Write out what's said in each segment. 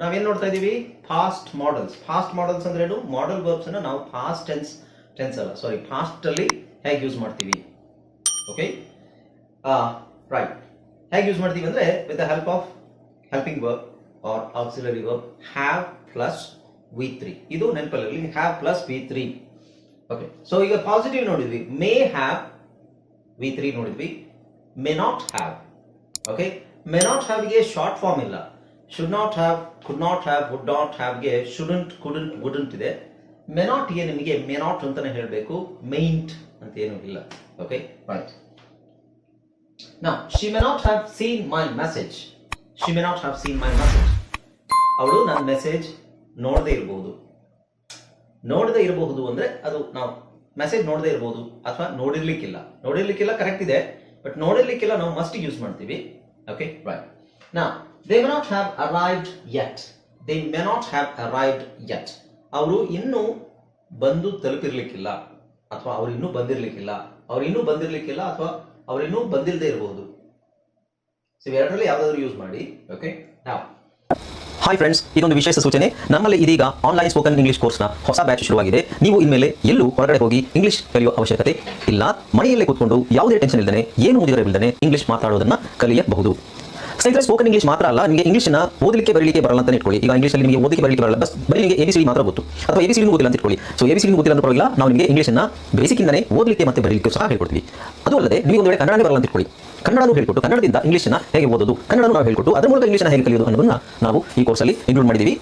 ನಾವೇನ್ ನೋಡ್ತಾ ಇದೀವಿ? ಫಾಸ್ಟ್ ಮಾಡಲ್ಸ್ ಫಾಸ್ಟ್ ಮಾಡಲ್ಸ್ ಅಂದ್ರೆ ಏನು? ಮಾಡಲ್ ವರ್ಬ್ಸ್ ಅನ್ನ ನಾವು ಫಾಸ್ಟ್ ಟೆನ್ಸ್ ಟೆನ್ಸ್ ಅಲ್ಲ. ಸಾರಿ ಫಾಸ್ಟ್ ಅಲ್ಲಿ ಹೇಗೆ ಯೂಸ್ ಮಾಡ್ತೀವಿ? ಓಕೆ ರೈಟ್ ಹೇಗೆ ಯೂಸ್ ಮಾಡ್ತೀವಿ ಅಂದ್ರೆ with the help of helping verb or auxiliary verb have plus V three ಇದು ನೆನಪಲ್ಲಿ have plus V three okay so ಈಗ ಪಾಸಿಟಿವ್ ನೋಡಿದ್ವಿ. ಮೇ ಹ್ಯಾವ್ ವಿ ತ್ರೀ ನೋಡಿದ್ವಿ. May not have okay may not ಹ್ಯಾವ್ಗೆ short form ಇಲ್ಲ. Should not have could not have would not ಹ್ಯಾವ್ಗೆ shouldn't couldn't wouldn't ಇದೆ. ಮೆನಾಟ್ಗೆ ನಿಮಗೆ ಮೆನಾಟ್ ಅಂತಾನೆ ಹೇಳಬೇಕು. ಮೈಂಟ್ ಅಂತ ಏನೂ ಇಲ್ಲ. ಓಕೆ ರೈಟ್ ನಾ she may not have seen my message she may not have seen my message ಅವಳು ನನ್ನ ಮೆಸೇಜ್ ನೋಡದೇ ಇರಬಹುದು ನೋಡದೇ ಇರಬಹುದು ಅಂದ್ರೆ ಅದು ನಾವು ಮೆಸೇಜ್ ನೋಡದೇ ಇರಬಹುದು ಅಥವಾ ನೋಡಿರ್ಲಿಕ್ಕಿಲ್ಲ. ನೋಡಿರ್ಲಿಕ್ಕಿಲ್ಲ ಕರೆಕ್ಟ್ ಇದೆ. ಬಟ್ ನೋಡಿರ್ಲಿಕ್ಕಿಲ್ಲ ನಾವು ಮಸ್ಟ್ ಯೂಸ್ ಮಾಡ್ತೀವಿ. ಓಕೆ ರೈಟ್ ನಾ they may not have arrived yet they may not have arrived yet ಅವರು ಇನ್ನೂ ಬಂದು ತಲುಪಿರ್ಲಿಕ್ಕಿಲ್ಲ. ಅಥವಾ ಅವ್ರು ಇನ್ನೂ ಬಂದಿರ್ಲಿಕ್ಕಿಲ್ಲ. ಅವ್ರು ಇನ್ನೂ ಬಂದಿರ್ಲಿಕ್ಕಿಲ್ಲ ಅಥವಾ ಅವ್ರು ಇನ್ನೂ ಬಂದಿಲ್ಲದೆ ಇರಬಹುದು ಸೊ ಎರಡರಲ್ಲಿ ಯಾವ್ದಾದ್ರು ಯೂಸ್ ಮಾಡಿ. ಓಕೆ ನಾವು ಹಾಯ್ ಫ್ರೆಂಡ್ಸ್ ಇದೊಂದು ವಿಶೇಷ ಸೂಚನೆ. ನಮ್ಮಲ್ಲಿ ಇದೀಗ ಆನ್ಲೈನ್ ಸ್ಪೋಕನ್ ಇಂಗ್ಲಿಷ್ ಕೋರ್ಸ್ನ ಹೊಸ ಬ್ಯಾಚ್ ಶುರುವಾಗಿದೆ. ನೀವು ಇನ್ಮೇಲೆ ಎಲ್ಲೂ ಹೊರಗಡೆ ಹೋಗಿ ಇಂಗ್ಲಿಷ್ ಕಲಿಯುವ ಅವಶ್ಯಕತೆ ಇಲ್ಲ. ಮನೆಯಲ್ಲೇ ಕೂತ್ಕೊಂಡು ಯಾವುದೇ ಟೆನ್ಷನ್ ಇಲ್ಲದೆ ಏನು ಮುಗಿದಿರಬಿಲ್ಲದೆ ಇಂಗ್ಲಿಷ್ ಮಾತಾಡೋದನ್ನ ಕಲಿಯಬಹುದು. ಸ್ನೇಹಿತರೆ ಸ್ಪೋಕನ್ ಇಂಗ್ಲಿಷ್ ಮಾತ್ರ ಅಲ್ಲ, ನಿಮಗೆ ಇಂಗ್ಲಿಷ್ನ ಓದಲಿಕ್ಕೆ, ಬರಲಿಕ್ಕೆ ಬರಲ್ಲ ಅಂತ ಇಟ್ಕೊಳ್ಳಿ. ಈಗ ಇಂಗ್ಲಿಷಲ್ಲಿ ನಿಮಗೆ ಓದಲಿಕ್ಕೆ, ಬರಲಿಕ್ಕೆ ಬರಲ್ಲ. ಬಸ್ ಬರೀ ನಿಮಗೆ ಎಬಿಸಿಡಿ ಮಾತ್ರ ಗೊತ್ತು. ಅಥವಾ ಎಬಿಸಿಡಿ ಓದಿಲ್ಲ ಅಂತ ಇಟ್ಕೊಳ್ಳಿ. ಸೊ ಎಬಿಸಿಡಿ ಗೊತ್ತಿಲ್ಲ ಅಂತ ಪರವಾಗಿಲ್ಲ. ನಾವು ನಿಮಗೆ ಇಂಗ್ಲಿಷ್ನ ಬೇಸಿಕ್ಕಿಂದನೇ ಓದಲಿಕ್ಕೆ ಮತ್ತೆ ಬರಲಿಕ್ಕೆ ಸಹ ಹೇಳ್ಕೊಡ್ತೀವಿ. ಅದು ಅಲ್ಲದೆ ನೀವು ಒಂದು ವೇಳೆ ಕನ್ನಡನೇ ಬರಲ್ಲ ಅಂತ ಇಟ್ಕೊಳ್ಳಿ. ಕನ್ನಡನೂ ಹೇಳ್ಕೊಟ್ಟು ಕನ್ನಡದಿಂದ ಇಂಗ್ಲೀಷನ್ನ ಹೇಗೆ ಓದೋದು, ಕನ್ನಡನೂ ನಾವು ಹೇಳಿಕೊಟ್ಟು ಅದರ ಮೂಲಕ ಇಂಗ್ಲೀಷನ್ನ ಹೇಗೆ ಕಲಿಯೋದು ಅನ್ನೋದನ್ನ ನಾವು ಈ ಕೋರ್ಸಲ್ಲಿ ಇನ್ಕ್ಲೂಡ್ ಮಾಡಿದ್ದೀವಿ.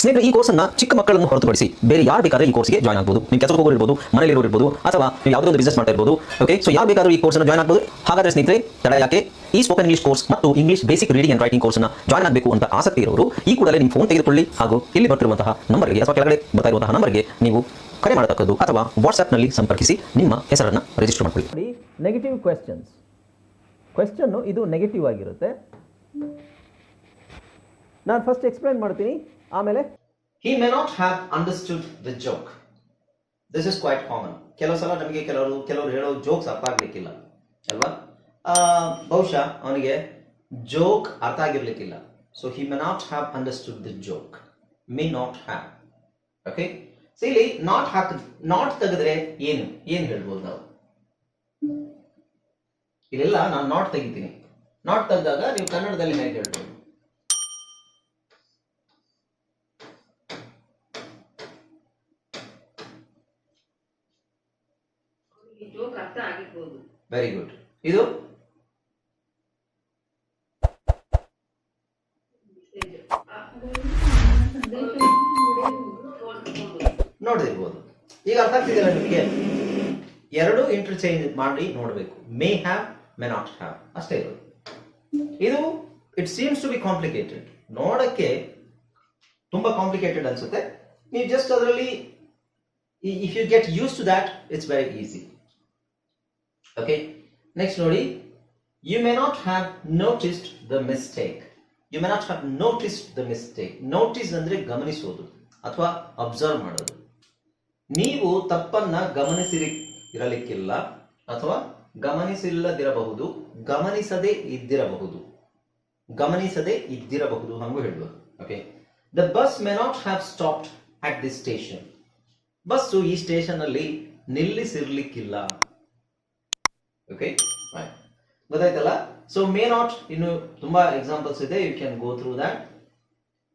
ಸ್ನೇಹಿತರೆ, ಈ ಕೋರ್ಸನ್ನ ಚಿಕ್ಕ ಮಕ್ಕಳನ್ನು ಹೊರತುಪಡಿಸಿ ಬೇರೆ ಯಾರು ಬೇಕಾದ್ರೆ ಈ ಕೋರ್ಸ್ಗೆ ಜಾಯ್ನ್ ಆಗ್ಬೋದು. ನೀವು ಕೆಲಸಕ್ಕೆ ಹೋಗೋರು ಇರ್ಬೋದು ಮನೇಲಿ ಇರ್ಬೋದು, ಅಥವಾ ನೀವು ಯಾವುದೋ ಒಂದು ಬಿಸ್ನೆಸ್ ಮಾಡ್ತಾ ಇರ್ಬೋದು ಓಕೆ ಸೊ ಯಾರು ಬೇಕಾದ್ರೂ ಈ ಕೋರ್ಸ್ನ ಜಾಯ್ನ್ ಆಗ್ಬೋದು. ಹಾಗಾದ್ರೆ ಸ್ನೇಹಿತರೆ, ತಡ ಯಾಕೆ? ಈ ಸ್ಪೋಕನ್ ಇಂಗ್ಲಿಷ್ ಕೋರ್ಸ್ ಮತ್ತು English basic reading and writing ಕೋರ್ಸ್ನ ಜಾಯ್ನ್ ಆಗಬೇಕು ಅಂತ ಆಸಕ್ತಿ ಇರೋರು, ಈ ಕೂಡಲೇ ನಿಮ್ಮ ಫೋನ್ ತೆಗೆದುಕೊಳ್ಳಿ ಹಾಗೂ ಇಲ್ಲಿ ಬರ್ತಿರುವಂತಹ ನಂಬರ್ಗೆ ಅಥವಾ ಕೆಳಗಡೆ ಬರ್ತಾ ಇರುವಂತಹ ನಂಬರ್ಗೆ ನೀವು ಕರೆ ಮಾಡತಕ್ಕದ್ದು ಅಥವಾ ವಾಟ್ಸ್ಆ್ಯಪ್ನಲ್ಲಿ ಸಂಪರ್ಕಿಸಿ ನಿಮ್ಮ ಹೆಸರನ್ನು ರಿಜಿಸ್ಟರ್ ಮಾಡಿಕೊಳ್ಳಿ. ನೆಗೆಟಿವ್ ಕ್ವೆಶ್ಚನ್ಸ್ ಕ್ವೆಶ್ಚನ್ನು ಇದು ನೆಗೆಟಿವ್ ಆಗಿರುತ್ತೆ. ನಾನು ಫಸ್ಟ್ ಎಕ್ಸ್ಪ್ಲೈನ್ ಮಾಡ್ತೀನಿ. ಆಮೇಲೆ he may not have understood the joke this is quite common ಕೆಲವು ಸಲ ನಮಗೆ ಕೆಲವರು ಕೆಲವರು ಹೇಳೋ ಜೋಕ್ಸ್ ಅರ್ಥ ಆಗ್ಲಿಕ್ಕಿಲ್ಲ. ಅಲ್ವಾ? ಬಹುಶಃ ಅವನಿಗೆ ಜೋಕ್ ಅರ್ಥ ಆಗಿರ್ಲಿಕ್ಕಿಲ್ಲ. So he may not have understood the joke may not have okay so ಇಲ್ಲಿ ನಾಟ್ ಹಾಕ್ ನಾಟ್ ತೆಗೆದ್ರೆ ಏನು? ಏನು ಹೇಳ್ಬೋದು ನಾವು? ಇಲ್ಲೆಲ್ಲ ನಾನು ನಾಟ್ ತೆಗಿತೀನಿ. ನಾಟ್ ತೆಗೆದಾಗ ನೀವು ಕನ್ನಡದಲ್ಲಿ ಹೇಗೆ ಹೇಳ್ತೀವಿ ವೆರಿ ಗುಡ್ ಇದು? ನೋಡಿರ್ಬೋದು ಈಗ ಅರ್ಥ ಆಗ್ತಿದೆಯಲ್ಲ ನಿಮಗೆ? ಎರಡು ಇಂಟರ್ಚೇಂಜ್ ಮಾಡಿ ನೋಡಬೇಕು. May have may not have ಅಷ್ಟೇ ಇರೋದು ಇದು it seems to be complicated ನೋಡಕ್ಕೆ ತುಂಬಾ ಕಾಂಪ್ಲಿಕೇಟೆಡ್ ಅನ್ಸುತ್ತೆ. ನೀವು ಜಸ್ಟ್ ಅದರಲ್ಲಿ if you get used to that it's very easy okay next ನೋಡಿ you may not have noticed the mistake you may not have noticed the mistake notice ಅಂದ್ರೆ ಗಮನಿಸೋದು, ಅಥವಾ observe ಮಾಡೋದು. ನೀವು ತಪ್ಪನ್ನ ಗಮನಿಸಿರಿ, ಇರಲಿಕ್ಕಿಲ್ಲ, ಅಥವಾ ಗಮನಿಸಿಲ್ಲದಿರಬಹುದು, ಗಮನಿಸದೆ ಇದ್ದಿರಬಹುದು. ಗಮನಿಸದೆ ಇದ್ದಿರಬಹುದು ಹಂಗೂ ಹೇಳ್ಬೋದು okay the bus may not have stopped at this station bus ಈ ಸ್ಟೇಷನ್ ಅಲ್ಲಿ ನಿಲ್ಲಿಸಿರ್ಲಿಕ್ಕಿಲ್ಲ ಓಕೆ ಗೊತ್ತಾಯ್ತಲ್ಲ? ಸೊ ಮೇ ನಾಟ್ ಇನ್ನು ತುಂಬಾ ಎಕ್ಸಾಂಪಲ್ಸ್ ಇದೆ you can go through that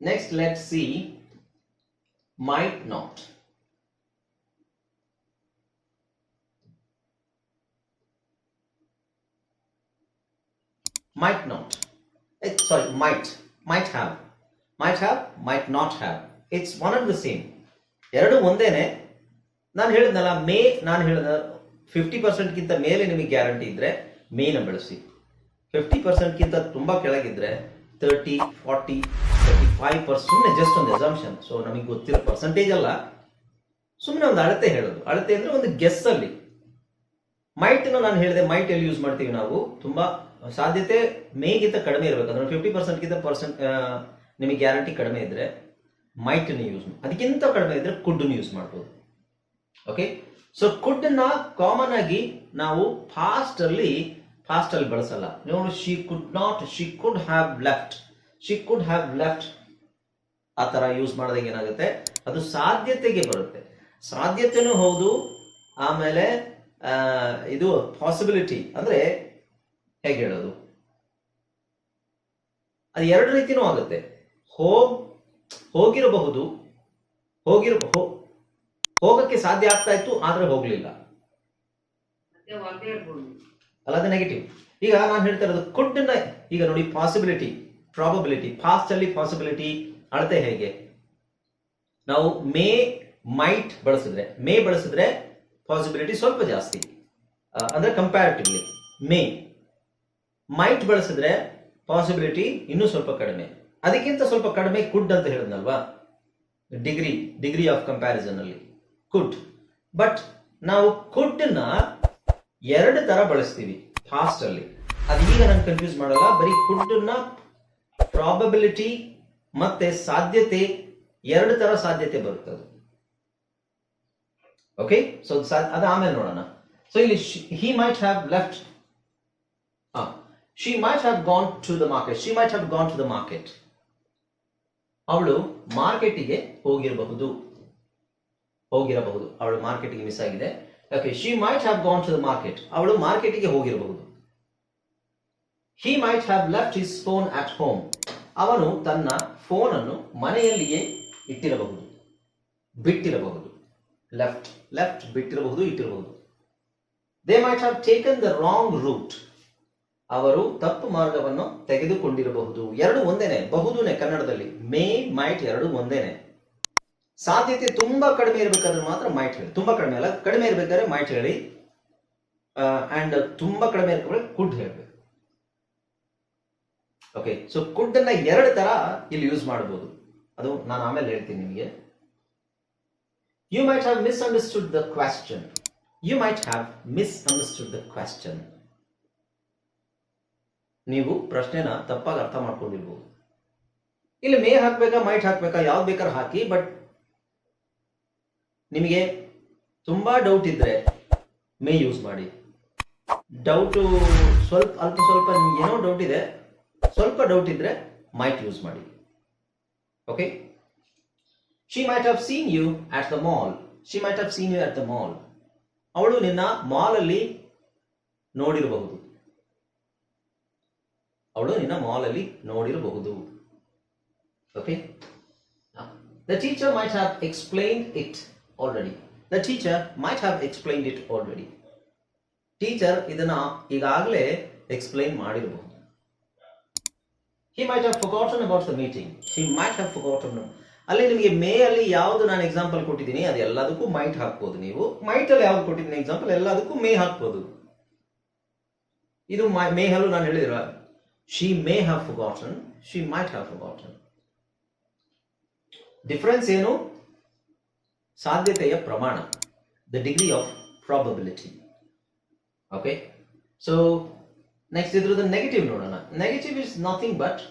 next let see might not might not. Eh, sorry might. Might have. Might have might not have. It's one and the same. ಎರಡು ಒಂದೇನೆ. ನಾನು ಹೇಳಿದ್ನಲ್ಲ ಮೇ ನಾನು ಹೇಳಿದ fifty ಪರ್ಸೆಂಟ್ಗಿಂತ ಮೇಲೆ ನಿಮಗೆ ಗ್ಯಾರಂಟಿ ಇದ್ದರೆ ಮೇನ ಬಳಸಿ. ಫಿಫ್ಟಿ ಪರ್ಸೆಂಟ್ಗಿಂತ ತುಂಬ ಕೆಳಗಿದ್ರೆ thirty forty thirty five percent just ಒಂದು ಎಸಾಮ್ಷನ್ ಸೊ ನಮಗೆ ಗೊತ್ತಿರೋ ಪರ್ಸೆಂಟೇಜ್ ಅಲ್ಲ. ಸುಮ್ಮನೆ ಒಂದು ಅಳತೆ ಹೇಳೋದು. ಅಳತೆ ಅಂದರೆ ಒಂದು ಗೆಸ್ಸಲ್ಲಿ ಮೈಟನ್ನು ನಾನು ಹೇಳಿದೆ ಮೈಟ್ ಎಲ್ಲಿ ಯೂಸ್ ಮಾಡ್ತೀವಿ ನಾವು? ತುಂಬಾ ಸಾಧ್ಯತೆ ಮೇಗಿಂತ ಕಡಿಮೆ ಇರಬೇಕು. ಅಂದ್ರೆ ಫಿಫ್ಟಿ ಪರ್ಸೆಂಟ್ಗಿಂತ ಪರ್ಸೆಂಟ್ ನಿಮಗೆ ಗ್ಯಾರಂಟಿ ಕಡಿಮೆ ಇದ್ರೆ ಮೈಟ್ ಯೂಸ್ ಅದಕ್ಕಿಂತ ಕಡಿಮೆ ಇದ್ರೆ ಕುಡ್ಡನ್ನು ಯೂಸ್ ಮಾಡ್ಬೋದು. ಓಕೆ ಸೊ ಕುಡ್ನ ಕಾಮನ್ ಆಗಿ ನಾವು ಫಾಸ್ಟ್ ಅಲ್ಲಿ ಫಾಸ್ಟ್ ಅಲ್ಲಿ ಬಳಸಲ್ಲ. ನೋಡಿ she could not she could have left she could have left ಆ ತರ ಯೂಸ್ ಮಾಡಿದಾಗ ಏನಾಗುತ್ತೆ? ಅದು ಸಾಧ್ಯತೆಗೆ ಬರುತ್ತೆ. ಸಾಧ್ಯತೆನೂ ಹೌದು, ಆಮೇಲೆ ಇದು ಪಾಸಿಬಿಲಿಟಿ ಅಂದ್ರೆ ಹೇಗೆ ಹೇಳೋದು? ಅದು ಎರಡು ರೀತಿನೂ ಆಗುತ್ತೆ. ಹೋಗ್ ಹೋಗಿರಬಹುದು ಹೋಗಿರ ಹೋಗಕ್ಕೆ ಸಾಧ್ಯ ಆಗ್ತಾ ಇತ್ತು ಆದ್ರೆ ಹೋಗ್ಲಿಲ್ಲ. ಮತ್ತೆ ಅದು ನೆಗೆಟಿವ್ ಈಗ ನಾನು ಹೇಳ್ತಾ ಇರೋದು ಕುಡ್ನ ಈಗ ನೋಡಿ ಪಾಸಿಬಿಲಿಟಿ ಪ್ರಾಬಬಿಲಿಟಿ ಫಾಸ್ಟ್ ಅಲ್ಲಿ ಪಾಸಿಬಿಲಿಟಿ ಅಳತೆ ಹೇಗೆ? ನಾವು ಮೇ ಮೈಟ್ ಬಳಸಿದ್ರೆ ಮೇ ಬಳಸಿದ್ರೆ ಪಾಸಿಬಿಲಿಟಿ ಸ್ವಲ್ಪ ಜಾಸ್ತಿ. ಅಂದ್ರೆ ಕಂಪ್ಯಾರಿಟಿವ್ಲಿ ಮೇ. ಮೈಟ್ ಬಳಸಿದ್ರೆ ಪಾಸಿಬಿಲಿಟಿ ಇನ್ನೂ ಸ್ವಲ್ಪ ಕಡಿಮೆ. ಅದಕ್ಕಿಂತ ಸ್ವಲ್ಪ ಕಡಿಮೆ ಕುಡ್ ಅಂತ ಹೇಳಿದ್ನಲ್ವಾ? ಡಿಗ್ರಿ ಡಿಗ್ರಿ ಆಫ್ ಕಂಪ್ಯಾರಿಸನ್ ಅಲ್ಲಿ. ಕುಡ್ ಬಟ್ ನಾವು ಕುಡ್ನ ಎರಡು ತರ ಬಳಸ್ತೀವಿ ಫಾಸ್ಟ್ ಅಲ್ಲಿ. ಅದೀಗ ನಾನು ಕನ್ಫ್ಯೂಸ್ ಮಾಡಲ್ಲ, ಬರೀ ಕುಡ್ನ ಪ್ರಾಬಬಿಲಿಟಿ ಮತ್ತೆ ಸಾಧ್ಯತೆ ಎರಡು ತರ ಸಾಧ್ಯತೆ ಬರುತ್ತದೆ ಓಕೆ ಸೊ ಅದು ಆಮೇಲೆ ನೋಡೋಣ. ಸೊ ಇಲ್ಲಿ he might have left she might have gone to the market she might have gone to the market ಅವಳು ಮಾರ್ಕೆಟಿಗೆ ಹೋಗಿರಬಹುದು. ಹೋಗಿರಬಹುದು. ಅವಳು ಮಾರ್ಕೆಟಿಗೆ ಮಿಸ್ ಆಗಿದೆ. Okay she might have gone to the market ಅವಳು ಮಾರ್ಕೆಟಿಗೆ ಹೋಗಿರಬಹುದು. He might have left his phone at home ಅವನು ತನ್ನ ಫೋನ್ ಅನ್ನು ಮನೆಯಲ್ಲಿಯೇ ಇಟ್ಟಿರಬಹುದು. ಬಿಟ್ಟಿರಬಹುದು. ಲೆಫ್ಟ್ ಲೆಫ್ಟ್ ಬಿಟ್ಟಿರಬಹುದು, ಇಟ್ಟಿರಬಹುದು. They might have taken the wrong route ಅವರು ತಪ್ಪು ಮಾರ್ಗವನ್ನು ತೆಗೆದುಕೊಂಡಿರಬಹುದು. ಎರಡು ಒಂದೇನೆ, ಬಹುದೂನೆ ಕನ್ನಡದಲ್ಲಿ. ಮೇ ಮೈಟ್ ಎರಡು ಒಂದೇನೆ. ಸಾಧ್ಯತೆ ತುಂಬಾ ಕಡಿಮೆ ಇರಬೇಕಾದ್ರೆ ಮಾತ್ರ ಮೈಟ್ ಹೇಳಿ. ತುಂಬಾ ಕಡಿಮೆ ಅಲ್ಲ, ಕಡಿಮೆ ಇರಬೇಕಾದ್ರೆ ಮೈಟ್ ಹೇಳಿ. ಅಂಡ್ ತುಂಬಾ ಕಡಿಮೆ ಇರಬೇಕಾದ್ರೆ ಕುಡ್ ಹೇಳಬೇಕು. ಓಕೆ ಸೊ ಕುಡ್ ಅನ್ನ ಎರಡು ತರ ಇಲ್ಲಿ ಯೂಸ್ ಮಾಡಬಹುದು ಅದು ನಾನು ಆಮೇಲೆ ಹೇಳ್ತೀನಿ ನಿಮಗೆ. You might have misunderstood the question you might have misunderstood the question ನೀವು ಪ್ರಶ್ನೆನ ತಪ್ಪಾಗಿ ಅರ್ಥ ಮಾಡ್ಕೊಂಡಿರ್ಬೋದು. ಇಲ್ಲಿ, ಮೇ ಹಾಕ್ಬೇಕಾ, ಮೈಟ್ ಹಾಕ್ಬೇಕಾ, ಯಾವ್ದು ಬೇಕಾದ್ರೂ ಹಾಕಿ ಬಟ್ ನಿಮಗೆ ತುಂಬಾ ಡೌಟ್ ಇದ್ರೆ ಮೇ ಯೂಸ್ ಮಾಡಿ. ಡೌಟು ಸ್ವಲ್ಪ, ಅಲ್ಪ ಸ್ವಲ್ಪ ಏನೋ ಡೌಟ್ ಇದೆ, ಸ್ವಲ್ಪ ಡೌಟ್ ಇದ್ರೆ ಮೈಟ್ ಯೂಸ್ ಮಾಡಿ. Okay she might have seen you at the mall she might have seen you at the mall ಅವಳು ನಿನ್ನ ಮಾಲ್ ಅಲ್ಲಿ ನೋಡಿರಬಹುದು. ಅವಳು ನಿನ್ನ ಮಾಲ್ ಅಲ್ಲಿ ನೋಡಿರಬಹುದು okay the teacher might have explain it already the teacher might have explain it already teacher ಇದನ್ನ ಈಗಾಗಲೇ ಎಕ್ಸ್ಪ್ಲೈನ್ ಮಾಡಿರಬಹುದು. He might have forgotten about the meeting he might have forgotten ಅಲ್ಲಿ ನಿಮಗೆ ಮೇ ಅಲ್ಲಿ ಯಾವುದು ನಾನು ಎಕ್ಸಾಂಪಲ್ ಕೊಟ್ಟಿದ್ದೀನಿ, ಅದು ಎಲ್ಲದಕ್ಕೂ ಮೈಟ್ ಹಾಕ್ಬೋದು ನೀವು. ಮೈಟ್ ಅಲ್ಲಿ ಯಾವ್ದು ಕೊಟ್ಟಿದ್ದೀನಿ ಎಕ್ಸಾಂಪಲ್ ಎಲ್ಲದಕ್ಕೂ ಮೇ ಹಾಕ್ಬೋದು. ಇದು ಮೇ ಹಲ್ಲು ನಾನು ಹೇಳಿದಿರ? She may have forgotten she might have forgotten difference ಏನು? ಸಾಧ್ಯತೆಯ ಪ್ರಮಾಣ. The degree of probability okay so next ಇದ್ರದ್ದು ನೆಗೆಟಿವ್ ನೋಡೋಣ. Negative is nothing but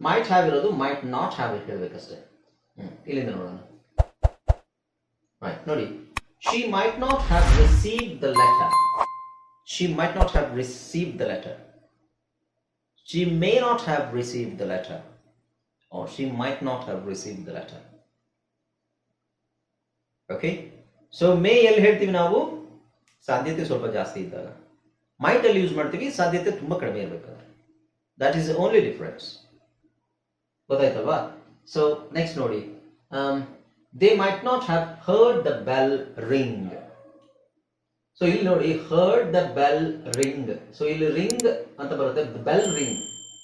might have ಇರೋದು ಮೈಟ್ ನಾಟ್ ಹ್ಯಾವ್ ಇಟ್ ಹೇಳಬೇಕಷ್ಟೇ. ಇಲ್ಲಿಂದ ನೋಡೋಣ. ನೋಡಿ. She might not have receive the letter she might not have receive the letter she may not have received the letter, or she might not have received the letter. Okay so may ಎಲ್ಲಿ ಹೇಳ್ತೀವಿ ನಾವು? ಸಾಧ್ಯತೆ ಸ್ವಲ್ಪ ಜಾಸ್ತಿ ಇದ್ದಾಗ. Mite ಅಲ್ಲಿ use ಮಾಡ್ತೀವಿ, ಸಾಧ್ಯತೆ ತುಂಬಾ ಕಡಿಮೆ ಇರಬೇಕಾದ್ರೆ. ದಟ್ ಈಸ್ ಓನ್ಲಿ ಡಿಫ್ರೆನ್ಸ್ ಗೊತ್ತಾಯ್ತಲ್ವಾ? ಸೊ ನೆಕ್ಸ್ಟ್ ನೋಡಿ. They might not have heard the bell ring so ಇಲ್ಲಿ ನೋಡಿ heard the bell ring so ಇಲ್ಲಿ ರಿಂಗ್ ಅಂತ ಬರುತ್ತೆ ಬೆಲ್ ರಿಂಗ್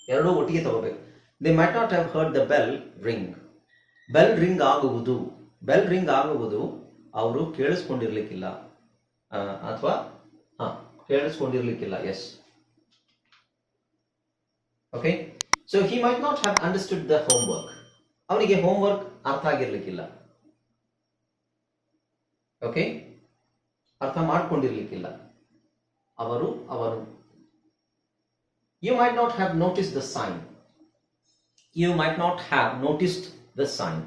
ಎರಡೂ ಒಟ್ಟಿಗೆ ತಗೋಬೇಕು. They might not have heard the bell ring bell ring ಆಗುವುದು. ಬೆಲ್ ರಿಂಗ್ ಆಗುವುದು ಅವರು ಕೇಳಿಸ್ಕೊಂಡಿರ್ಲಿಕ್ಕಿಲ್ಲ. ಅಥವಾ, ಹಾ, ಕೇಳಿಸ್ಕೊಂಡಿರ್ಲಿಕ್ಕಿಲ್ಲ. Yes okay so he might not have understood the homework ಅವನಿಗೆ ಹೋಮ್ ವರ್ಕ್ ಅರ್ಥ ಆಗಿರ್ಲಿಕ್ಕಿಲ್ಲ. ಓಕೆ ಅರ್ಥ ಮಾಡ್ಕೊಂಡಿರ್ಲಿಕ್ಕಿಲ್ಲ. ಅವರು ಅವರು you might not have notice the sign you might not have noticed the sign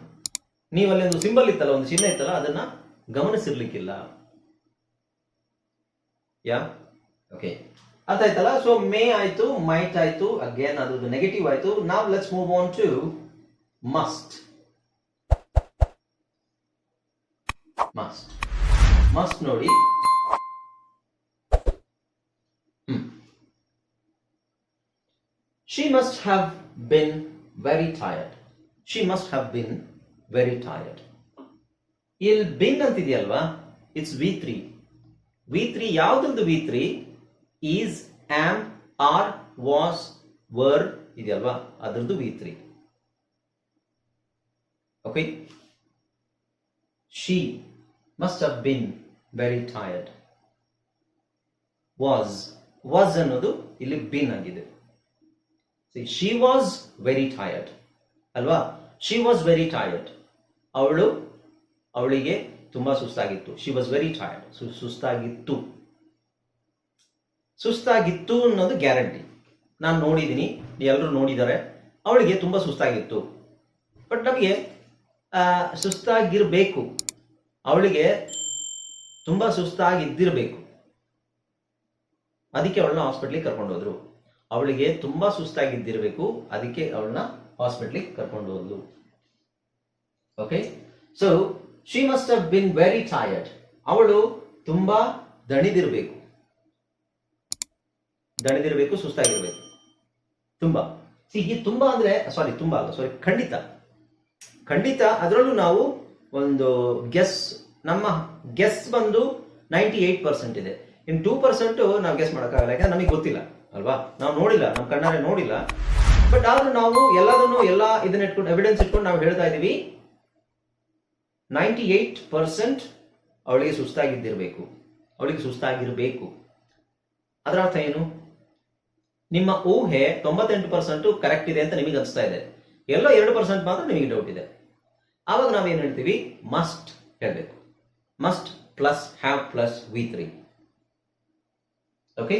ನೀವು ಅಲ್ಲಿ ಒಂದು ಸಿಂಬಲ್ ಇತ್ತಲ್ಲ, ಒಂದು ಚಿಹ್ನೆ ಇತ್ತಲ್ಲ, ಅದನ್ನ ಗಮನಿಸಿರ್ಲಿಕ್ಕಿಲ್ಲ. ಯಾ ಓಕೆ ಅರ್ಥ ಆಯ್ತಲ್ಲ? ಸೊ ಮೇ ಆಯ್ತು ಮೈಟ್ ಆಯ್ತು ಅಗೇನ್ ಅದು ನೆಗೆಟಿವ್ ಆಯ್ತು. ನಾವ್ let's move on to must must must ನೋಡಿ. She must have been very tired. She must have been very tired. ಇಲ್ಲಿ been ಅಂತಿದೆಯಲ್ವಾ? It's V three V three ಯಾವುದೊಂದು V three is am are was were ಇದೆಯಲ್ವಾ? ಅದರದ್ದು V three okay she must have been very tired was was ಅನ್ನೋದು ಇಲ್ಲಿ been ಆಗಿದೆ. She was very tired ಅಲ್ವಾ? She was very tired ಅವಳು, ಅವಳಿಗೆ ತುಂಬಾ ಸುಸ್ತಾಗಿತ್ತು. ಶಿ ವಾಸ್ ವೆರಿ ಟಯರ್ಡ್ ಸುಸ್ತಾಗಿತ್ತು. ಸುಸ್ತಾಗಿತ್ತು ಅನ್ನೋದು ಗ್ಯಾರಂಟಿ. ನಾನು ನೋಡಿದ್ದೀನಿ ಎಲ್ಲರೂ ನೋಡಿದ್ದಾರೆ ಅವಳಿಗೆ ತುಂಬಾ ಸುಸ್ತಾಗಿತ್ತು. ಬಟ್ ನಮಗೆ ಸುಸ್ತಾಗಿರಬೇಕು. ಅವಳಿಗೆ ತುಂಬಾ ಸುಸ್ತಾಗಿದ್ದಿರಬೇಕು ಅದಕ್ಕೆ ಅವಳನ್ನ ಹಾಸ್ಪಿಟ್ಲಿಗೆ ಕರ್ಕೊಂಡು ಹೋದ್ರು. ಅವಳಿಗೆ ತುಂಬಾ ಸುಸ್ತಾಗಿದ್ದಿರಬೇಕು ಅದಕ್ಕೆ ಅವಳನ್ನ ಹಾಸ್ಪಿಟ್ಲಿಗೆ ಕರ್ಕೊಂಡು ಹೋದ್ಲು okay so she must have been very tired ಅವಳು ತುಂಬಾ ದಣಿದಿರಬೇಕು. ದಣಿದಿರಬೇಕು, ಸುಸ್ತಾಗಿರ್ಬೇಕು. ತುಂಬಾ. ಸಿಹಿ ತುಂಬಾ ಅಂದ್ರೆ ಸಾರಿ ತುಂಬಾ ಅಲ್ಲ ಸಾರಿ ಖಂಡಿತ. ಖಂಡಿತ ಅದರಲ್ಲೂ ನಾವು ಒಂದು ಗೆಸ್ ನಮ್ಮ ಗೆಸ್ ಬಂದು ನೈಂಟಿ ಏಟ್ ಪರ್ಸೆಂಟ್ ಇದೆ. ಇನ್ ಟೂ ಪರ್ಸೆಂಟ್ ನಾವು ಗೆಸ್ ಮಾಡೋಕ್ಕಾಗಲ್ಲ, ಯಾಕಂದ್ರೆ ನಮಗೆ ಗೊತ್ತಿಲ್ಲ, ಅಲ್ವಾ? ನಾವು ನೋಡಿಲ್ಲ ನಮ್ಮ ಕಣ್ಣಾರೆ ನೋಡಿಲ್ಲ. ಬಟ್ ಆದ್ರೂ ನಾವು ಎಲ್ಲದನ್ನು ಎಲ್ಲ ಇದನ್ನ ಇಟ್ಕೊಂಡು ಎವಿಡೆನ್ಸ್ ಇಟ್ಕೊಂಡು ನಾವು ಹೇಳ್ತಾ ಇದೀವಿ ನೈಂಟಿ ಏಟ್ ಪರ್ಸೆಂಟ್ ಅವಳಿಗೆ ಸುಸ್ತಾಗಿದ್ದಿರಬೇಕು. ಅವಳಿಗೆ ಸುಸ್ತಾಗಿರಬೇಕು. ಅದರ ಅರ್ಥ ಏನು? ನಿಮ್ಮ ಊಹೆ ತೊಂಬತ್ತೆಂಟು ಪರ್ಸೆಂಟ್ ಕರೆಕ್ಟ್ ಇದೆ ಅಂತ ನಿಮಗೆ ಅನಿಸ್ತಾ ಇದೆ. ಎಲ್ಲೋ ಎರಡು ಪರ್ಸೆಂಟ್ ಮಾತ್ರ ನಿಮಗೆ ಡೌಟ್ ಇದೆ. ಆವಾಗ ನಾವೇನು ಹೇಳ್ತೀವಿ? ಮಸ್ಟ್ ಹೇಳಬೇಕು. Must plus have plus V three okay